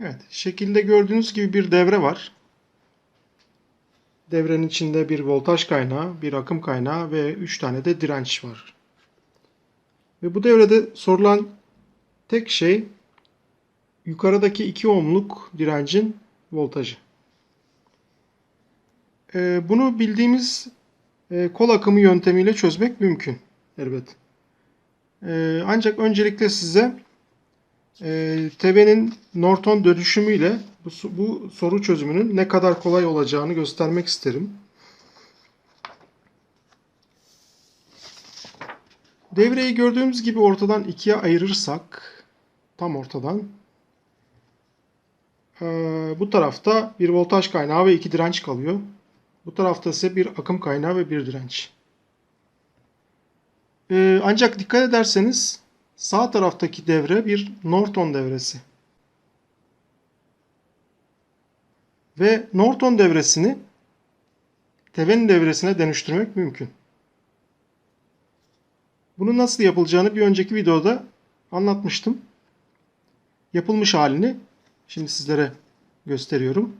Evet, şekilde gördüğünüz gibi bir devre var. Devrenin içinde bir voltaj kaynağı, bir akım kaynağı ve 3 tane de direnç var. Ve bu devrede sorulan tek şey yukarıdaki 2 ohmluk direncin voltajı. Ee, bunu bildiğimiz e, kol akımı yöntemiyle çözmek mümkün elbet. Ee, ancak öncelikle size e, TV'nin Norton dönüşümüyle bu, bu soru çözümünün ne kadar kolay olacağını göstermek isterim. Devreyi gördüğümüz gibi ortadan ikiye ayırırsak, tam ortadan, e, bu tarafta bir voltaj kaynağı ve iki direnç kalıyor. Bu tarafta ise bir akım kaynağı ve bir direnç. E, ancak dikkat ederseniz sağ taraftaki devre bir Norton devresi. Ve Norton devresini Thevenin devresine dönüştürmek mümkün. Bunu nasıl yapılacağını bir önceki videoda anlatmıştım. Yapılmış halini şimdi sizlere gösteriyorum.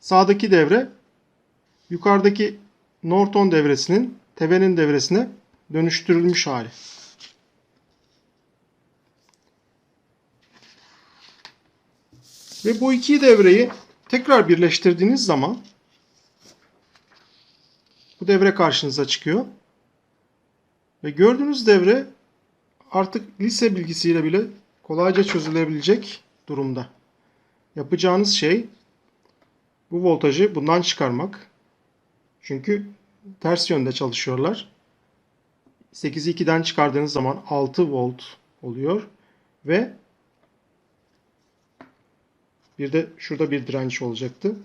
Sağdaki devre yukarıdaki Norton devresinin Thevenin devresine dönüştürülmüş hali. Ve bu iki devreyi tekrar birleştirdiğiniz zaman bu devre karşınıza çıkıyor. Ve gördüğünüz devre artık lise bilgisiyle bile kolayca çözülebilecek durumda. Yapacağınız şey bu voltajı bundan çıkarmak. Çünkü ters yönde çalışıyorlar. 8'i 2'den çıkardığınız zaman 6 volt oluyor ve bir de şurada bir direnç olacaktı.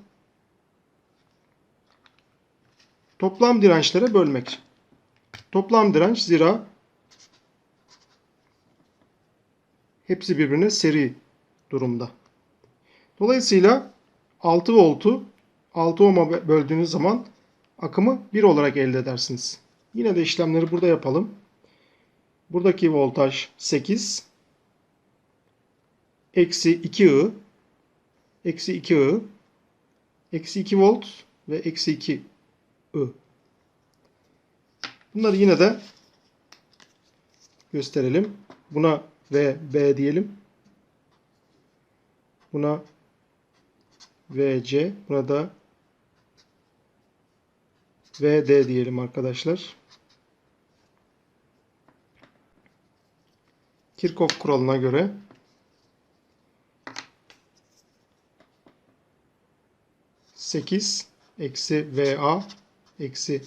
Toplam dirençlere bölmek. Toplam direnç zira hepsi birbirine seri durumda. Dolayısıyla 6 voltu 6 ohm'a böldüğünüz zaman akımı 1 olarak elde edersiniz. Yine de işlemleri burada yapalım. Buradaki voltaj 8 eksi 2 I eksi 2 I eksi 2 volt ve eksi 2 I. Bunları yine de gösterelim. Buna V, B diyelim. Buna VC, buna da VD diyelim arkadaşlar. Kirchhoff kuralına göre sekiz eksi VA eksi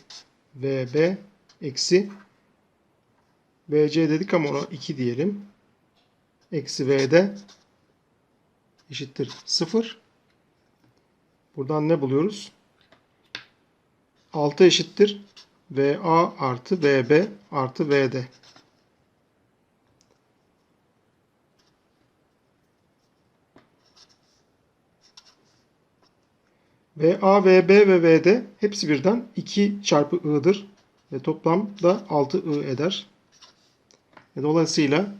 VB eksi VC dedik ama ona 2 diyelim. Eksi VD eşittir 0. Buradan ne buluyoruz? 6 eşittir VA artı VB artı VD. VA, VB ve VD hepsi birden 2 çarpı I'dır. Ve toplamda 6 I eder. Ve dolayısıyla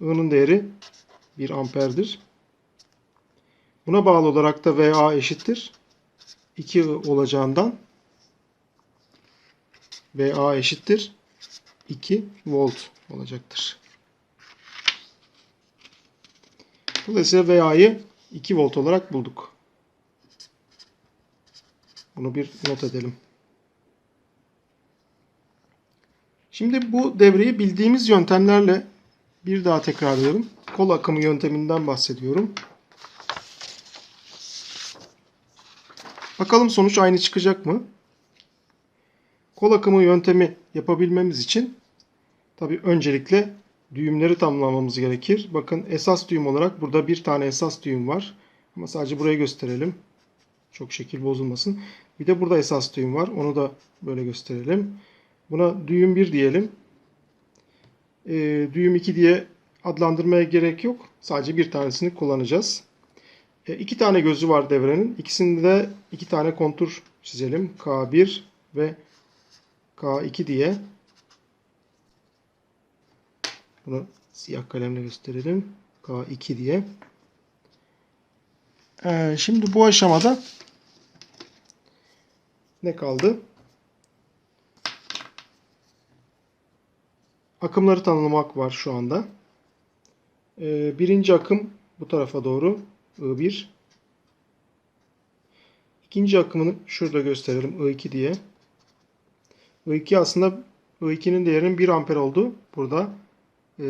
I'nın değeri 1 amperdir. Buna bağlı olarak da VA eşittir 2 I olacağından VA eşittir 2 volt olacaktır. Dolayısıyla VA'yı 2 volt olarak bulduk. Bunu bir not edelim. Şimdi bu devreyi bildiğimiz yöntemlerle bir daha tekrarlıyorum. Kol akımı yönteminden bahsediyorum. Bakalım sonuç aynı çıkacak mı? Kol akımı yöntemi yapabilmemiz için tabi öncelikle düğümleri tamamlamamız gerekir. Bakın esas düğüm olarak burada bir tane esas düğüm var. Ama sadece burayı gösterelim. Çok şekil bozulmasın. Bir de burada esas düğüm var. Onu da böyle gösterelim. Buna düğüm 1 diyelim. Ee, düğüm 2 diye adlandırmaya gerek yok. Sadece bir tanesini kullanacağız. E, iki tane gözü var devrenin. İkisinde de iki tane kontur çizelim. K1 ve K2 diye. Bunu siyah kalemle gösterelim. K2 diye. Ee, şimdi bu aşamada ne kaldı? Akımları tanımlamak var şu anda. Ee, birinci akım bu tarafa doğru I1. İkinci akımını şurada gösterelim I2 diye. I2 aslında I2'nin değerinin 1 amper olduğu burada e,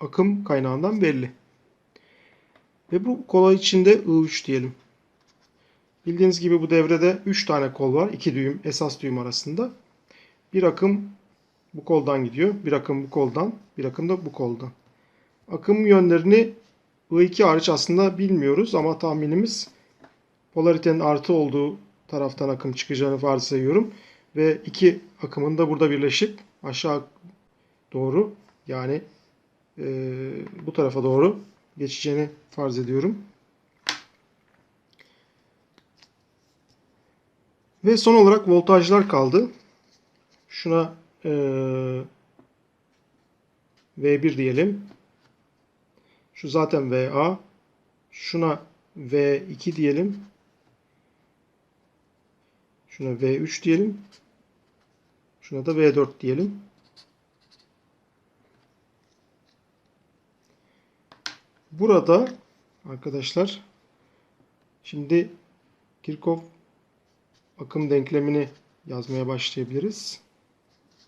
akım kaynağından belli. Ve bu kola içinde I3 diyelim. Bildiğiniz gibi bu devrede 3 tane kol var. 2 düğüm, esas düğüm arasında. Bir akım bu koldan gidiyor. Bir akım bu koldan. Bir akım da bu koldan. Akım yönlerini I2 hariç aslında bilmiyoruz ama tahminimiz polaritenin artı olduğu taraftan akım çıkacağını varsayıyorum. Ve iki akımın da burada birleşip aşağı doğru yani e, bu tarafa doğru geçeceğini farz ediyorum. Ve son olarak voltajlar kaldı. Şuna e, V1 diyelim. Şu zaten VA. Şuna V2 diyelim. Şuna V3 diyelim. Şuna da V4 diyelim. Burada arkadaşlar şimdi Kirchhoff akım denklemini yazmaya başlayabiliriz.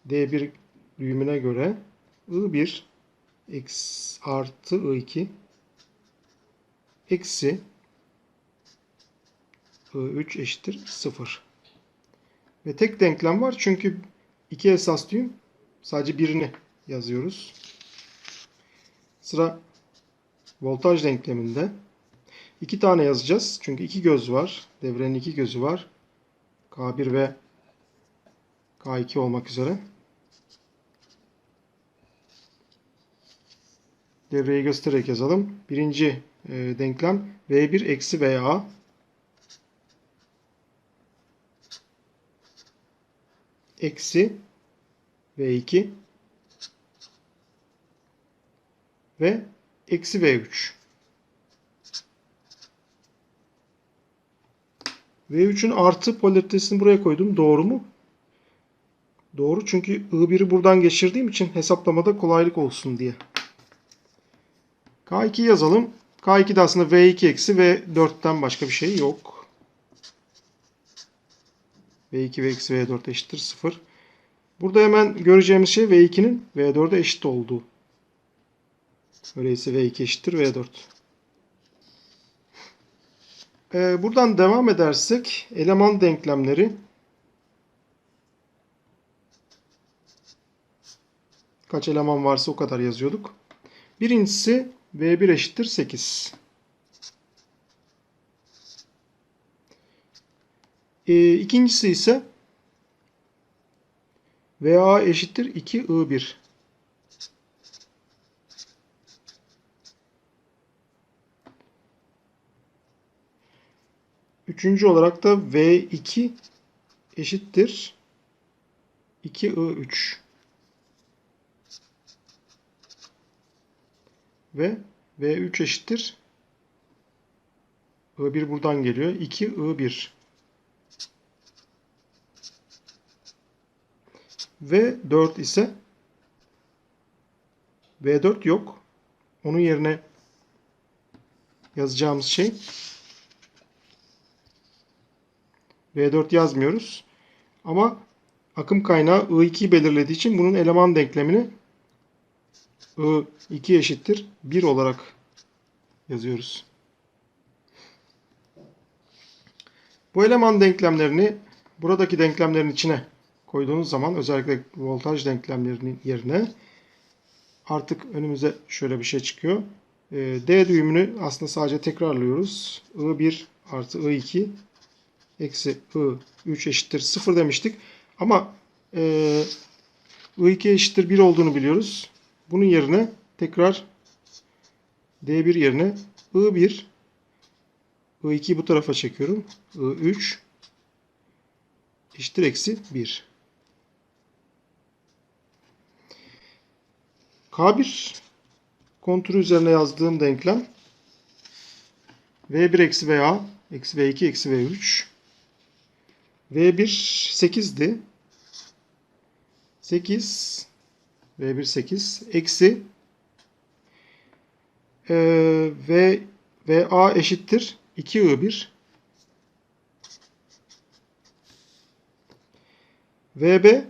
D1 düğümüne göre I1 eksi artı I2 eksi I3 eşittir 0. Ve tek denklem var çünkü iki esas düğüm sadece birini yazıyoruz. Sıra voltaj denkleminde iki tane yazacağız. Çünkü iki göz var. Devrenin iki gözü var. K1 ve K2 olmak üzere. Devreyi göstererek yazalım. Birinci e, denklem V1 eksi VA eksi V2 ve eksi V3. V3'ün artı polaritesini buraya koydum. Doğru mu? Doğru çünkü I1'i buradan geçirdiğim için hesaplamada kolaylık olsun diye. K2 yazalım. K2'de aslında V2 eksi V4'ten başka bir şey yok. V2 ve eksi V4 eşittir 0. Burada hemen göreceğimiz şey V2'nin V4'e eşit olduğu. Öyleyse V2 eşittir V4. Ee, buradan devam edersek eleman denklemleri kaç eleman varsa o kadar yazıyorduk. Birincisi V1 eşittir 8. Ee, ikincisi ise VA eşittir 2 I1. Üçüncü olarak da V2 eşittir 2 Ve V3 eşittir I1 buradan geliyor. 2 I1. Ve 4 ise V4 yok. Onun yerine yazacağımız şey V4 yazmıyoruz. Ama akım kaynağı I2 belirlediği için bunun eleman denklemini I2 eşittir 1 olarak yazıyoruz. Bu eleman denklemlerini buradaki denklemlerin içine koyduğunuz zaman özellikle voltaj denklemlerinin yerine artık önümüze şöyle bir şey çıkıyor. D düğümünü aslında sadece tekrarlıyoruz. I1 artı I2 eksi I3 eşittir 0 demiştik. Ama e, I2 eşittir 1 olduğunu biliyoruz. Bunun yerine tekrar D1 yerine I1 I2 bu tarafa çekiyorum. I3 eşittir eksi 1. K1 konturu üzerine yazdığım denklem V1 eksi VA eksi V2 eksi V3 V1 8'di. 8 V1 8 eksi. Eee, V VA eşittir 2 I1 VB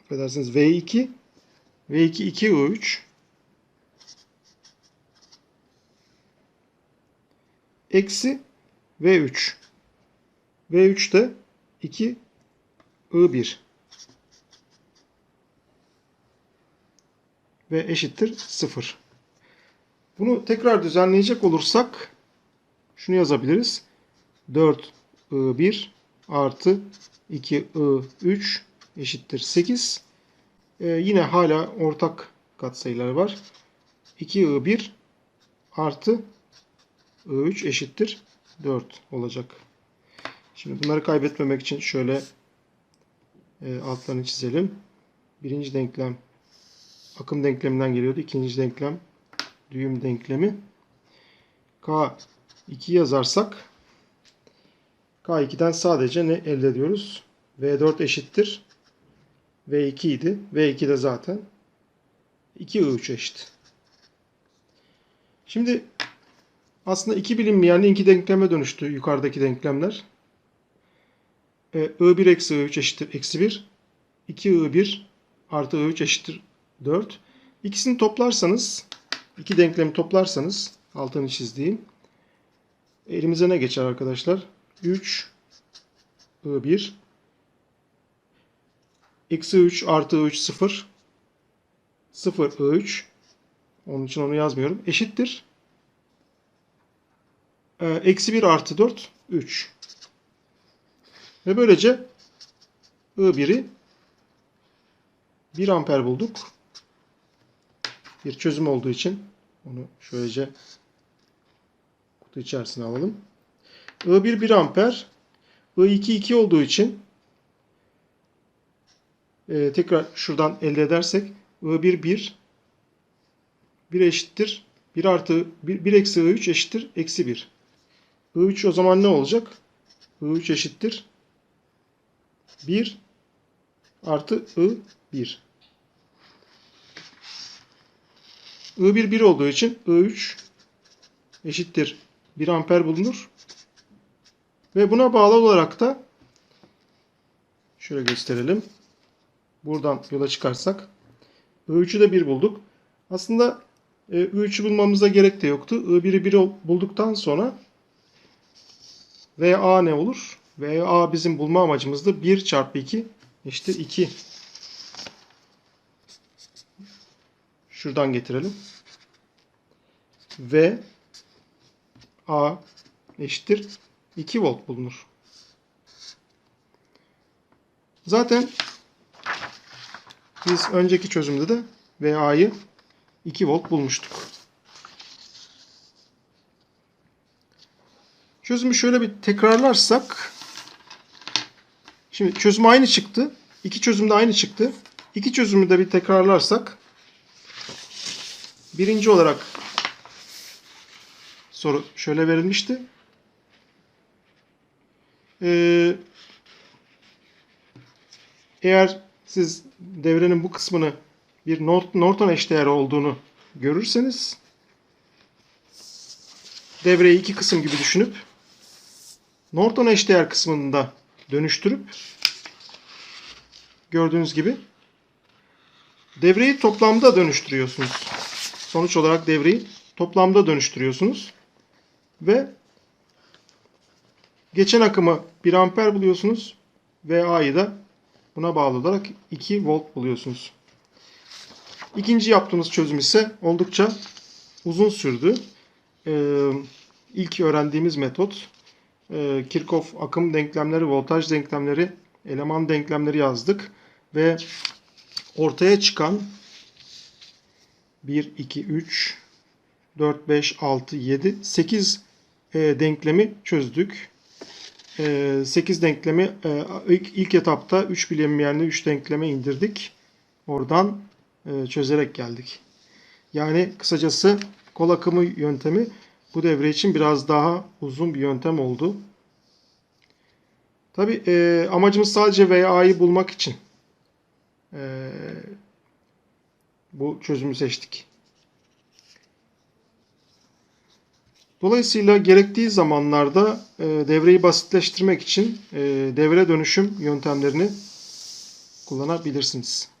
affedersiniz V2 V2 2 I3 eksi V3 V3 de 2 I1 ve eşittir 0. Bunu tekrar düzenleyecek olursak şunu yazabiliriz. 4 I1 artı 2 I3 eşittir 8. Ee, yine hala ortak katsayılar var. 2 I1 artı I3 eşittir 4 olacak. Şimdi bunları kaybetmemek için şöyle e, altlarını çizelim. Birinci denklem akım denkleminden geliyordu. İkinci denklem düğüm denklemi. K2 yazarsak K2'den sadece ne elde ediyoruz? V4 eşittir. V2 idi. V2 de zaten 2I3 eşit. Şimdi aslında iki bilinmeyenli iki denkleme dönüştü yukarıdaki denklemler. E, I1 eksi I3 eşittir eksi 1. 2 I1 artı I3 eşittir 4. İkisini toplarsanız, iki denklemi toplarsanız altını çizdiğim elimize ne geçer arkadaşlar? 3 I1 eksi 3 artı I3 0 0 I3 onun için onu yazmıyorum. Eşittir. E, Eksi 1 artı 4 3. Ve böylece I1'i 1 amper bulduk. Bir çözüm olduğu için onu şöylece kutu içerisine alalım. I1 1 amper. I2 2 olduğu için e, tekrar şuradan elde edersek I1 1 1 eşittir 1 artı 1, 1 eksi I3 eşittir eksi 1. I3 o zaman ne olacak? I3 eşittir 1 artı I1. I1 1 olduğu için I3 eşittir 1 amper bulunur. Ve buna bağlı olarak da şöyle gösterelim. Buradan yola çıkarsak I3'ü de 1 bulduk. Aslında e, I3'ü bulmamıza gerek de yoktu. I1'i 1 bulduktan sonra VA ne olur? VA bizim bulma amacımızdı. 1 çarpı 2 eşittir 2. Şuradan getirelim. V A eşittir 2 volt bulunur. Zaten biz önceki çözümde de VA'yı 2 volt bulmuştuk. Çözümü şöyle bir tekrarlarsak şimdi çözüm aynı çıktı. İki çözüm de aynı çıktı. İki çözümü de bir tekrarlarsak birinci olarak soru şöyle verilmişti. Ee, eğer siz devrenin bu kısmını bir Norton eşdeğer olduğunu görürseniz devreyi iki kısım gibi düşünüp Norton eşdeğer kısmını da dönüştürüp gördüğünüz gibi devreyi toplamda dönüştürüyorsunuz. Sonuç olarak devreyi toplamda dönüştürüyorsunuz. Ve geçen akımı 1 amper buluyorsunuz. Ve A'yı da buna bağlı olarak 2 volt buluyorsunuz. İkinci yaptığımız çözüm ise oldukça uzun sürdü. Ee, ilk öğrendiğimiz metot e, Kirchhoff akım denklemleri, voltaj denklemleri, eleman denklemleri yazdık. Ve ortaya çıkan 1, 2, 3, 4, 5, 6, 7, 8 e, denklemi çözdük. E, 8 denklemi e, ilk, ilk etapta 3 bilinmeyenli 3 denkleme indirdik. Oradan e, çözerek geldik. Yani kısacası kol akımı yöntemi bu devre için biraz daha uzun bir yöntem oldu. Tabi e, amacımız sadece VA'yı bulmak için e, bu çözümü seçtik. Dolayısıyla gerektiği zamanlarda e, devreyi basitleştirmek için e, devre dönüşüm yöntemlerini kullanabilirsiniz.